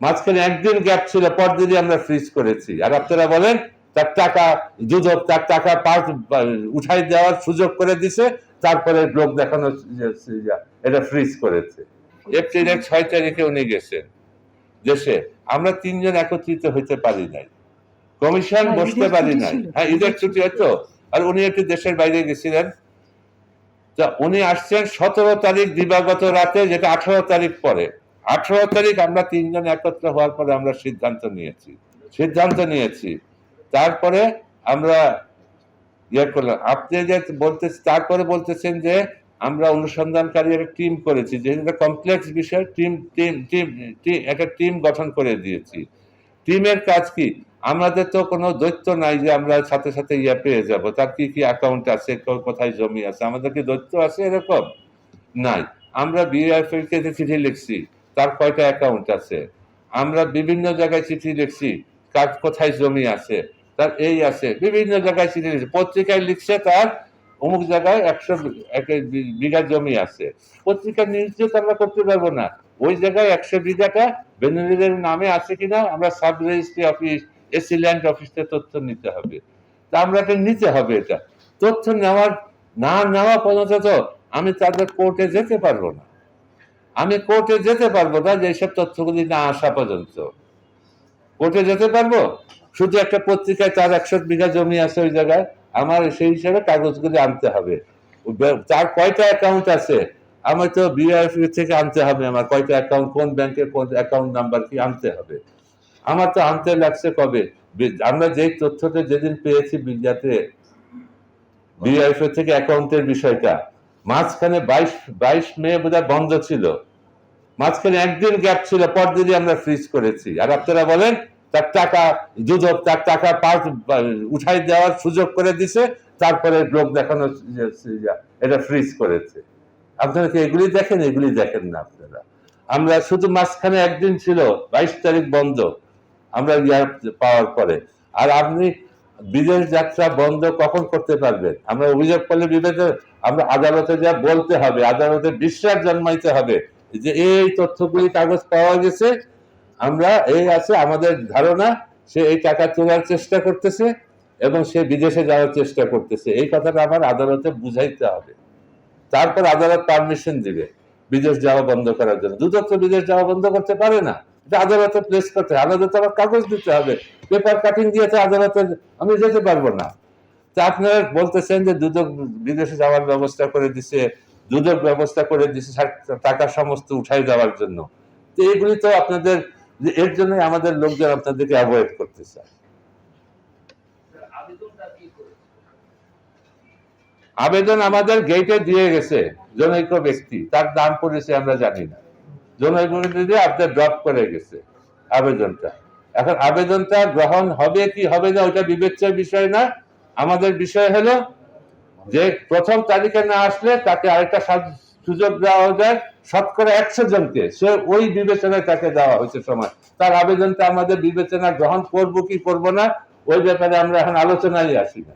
মাঝখানে একদিন গ্যাপ ছিল পরদিনই আমরা ফ্রিজ করেছি। আর আপনারা বলেন তার টাকা দুদক তার টাকা পাস উঠাই দেওয়ার সুযোগ করে দিছে তারপরে লোক দেখানো এটা ফ্রিজ করেছে। এপ্রিলের ছয় তারিখে উনি গেছেন দেশে। আমরা তিনজন একত্রিত হইতে পারি নাই। কমিশন হ্যাঁ, বসতে পারি নাই। হ্যাঁ ঈদের ছুটি হতো আর উনি একটু দেশের বাইরে গেছিলেন। তা উনি আসছেন সতেরো তারিখ দিবাগত রাতে যেটা আঠারো তারিখ পরে। আঠারো তারিখ আমরা তিনজন একত্র হওয়ার পরে আমরা সিদ্ধান্ত নিয়েছি। সিদ্ধান্ত নিয়েছি। তারপরে আমরা ইয়ে করলাম। আপনি যে বলতে তারপরে বলতেছেন যে আমরা অনুসন্ধানকারী একটা টিম করেছি যেহেতু কমপ্লেক্স বিষয় টিম টিম টিম একটা টিম গঠন করে দিয়েছি। টিমের কাজ কি? আমাদের তো কোনো দৈত্য নাই যে আমরা সাথে সাথে ইয়ে পেয়ে যাব। তার কি কি অ্যাকাউন্ট আছে কোথায় জমি আছে? আমাদের কি দৈত্য আছে এরকম? নাই। আমরা বিআইএফ কে চিঠি লিখছি তার কয়টা অ্যাকাউন্ট আছে? আমরা বিভিন্ন জায়গায় চিঠি লিখছি, কার কোথায় জমি আছে, তার এই আছে, বিভিন্ন জায়গায় চিঠি লিখছে। পত্রিকায় লিখছে তার অমুক জায়গায় একশো এক বিঘা জমি আছে। পত্রিকা নিউজও তো আমরা করতে পারব না। ওই জায়গায় একশো বিঘাটা বেনিলের নামে আছে কিনা, আমরা sub registry office, AC land office তথ্য নিতে হবে। তা আমরা এটা নিতে হবে এটা। তথ্য নেওয়ার, না নেওয়া পর্যন্ত তো আমি তাদের কোর্টে যেতে পারব না। আমি কোর্টে যেতে পারব না, যে এইসব তথ্যগুলি না আসা পর্যন্ত। কোর্টে যেতে পারব? শুধু একটা পত্রিকায় তার একশো বিঘা জমি আছে ওই জায়গায়, আমার সেই হিসাবে কাগজগুলি আনতে হবে। তার কয়টা অ্যাকাউন্ট আছে? আমার তো বিআইএফ থেকে আনতে হবে, আমার কয়টা অ্যাকাউন্ট, কোন ব্যাংকের কোন অ্যাকাউন্ট নাম্বার কি আনতে হবে? আমার তো আনতে লাগছে কবে? আমরা যেই তথ্যটা যেদিন পেয়েছি বিজাতে বিআইএফ থেকে অ্যাকাউন্টের বিষয়টা, মাঝখানে বাইশ বাইশ মে বোধহয় বন্ধ ছিল। মাঝখানে একদিন গ্যাপ ছিল, পরদিনই আমরা ফ্রিজ করেছি। আর আপনারা বলেন, তার টাকা দুদক, তার টাকা পাস উঠাই দেওয়ার সুযোগ করে দিছে, তারপরে লোক দেখানো এটা ফ্রিজ করেছে। আপনারা কি এগুলি দেখেন? এগুলি দেখেন না আপনারা। আমরা শুধু মাঝখানে একদিন ছিল, বাইশ তারিখ বন্ধ, আমরা ইয়া পাওয়ার পরে। আর আপনি বিদেশ যাত্রা বন্ধ কখন করতে পারবেন? আমরা অভিযোগ করলে বিবেচনা, আমরা আদালতে যা বলতে হবে, আদালতে বিশ্বাস জন্মাইতে হবে। যে এই তথ্যগুলি কাগজ পাওয়া গেছে, আমরা এই আছে আমাদের ধারণা, সে এই টাকা তোলার চেষ্টা করতেছে এবং সে বিদেশে যাওয়ার চেষ্টা করতেছে। এই কথাটা আমার আদালতে বুঝাইতে হবে। তারপর আদালত পারমিশন দিবে, বিদেশ যাওয়া বন্ধ করার জন্য। দুদক তো বিদেশ যাওয়া বন্ধ করতে পারে না। এটা আদালতে প্লেস করতে হবে। আদালতে আবার কাগজ দিতে হবে। পেপার কাটিং দিয়েছে আদালতে আমি যেতে পারব না। তা আপনারা বলতেছেন যে দুদক বিদেশে যাওয়ার ব্যবস্থা করে দিছে। দুদক ব্যবস্থা করে সা- টাকা সমস্ত উঠাই দেওয়ার জন্য। তো এগুলি তো আপনাদের, এর জন্যই আমাদের লোকজন আপনাদেরকে অ্যাভয়েড করতে চায় আবেদন আমাদের গেটে দিয়ে গেছে, জনৈক ব্যক্তি। তার নাম পড়েছে আমরা জানি না। জনৈক দিয়ে আপনার ড্রপ করে গেছে আবেদনটা। এখন আবেদনটা গ্রহণ হবে কি হবে না, ওইটা বিবেচ্য বিষয় না। আমাদের বিষয় হলো যে প্রথম তারিখে না আসলে তাকে আরেকটা সুযোগ দেওয়া যায়। শতকরা একশো জনকে। সে ওই বিবেচনায় তাকে দেওয়া হয়েছে সময়। তার আবেদনটা আমাদের বিবেচনা গ্রহণ করব কি করব না, ওই ব্যাপারে আমরা এখন আলোচনায় আসি না।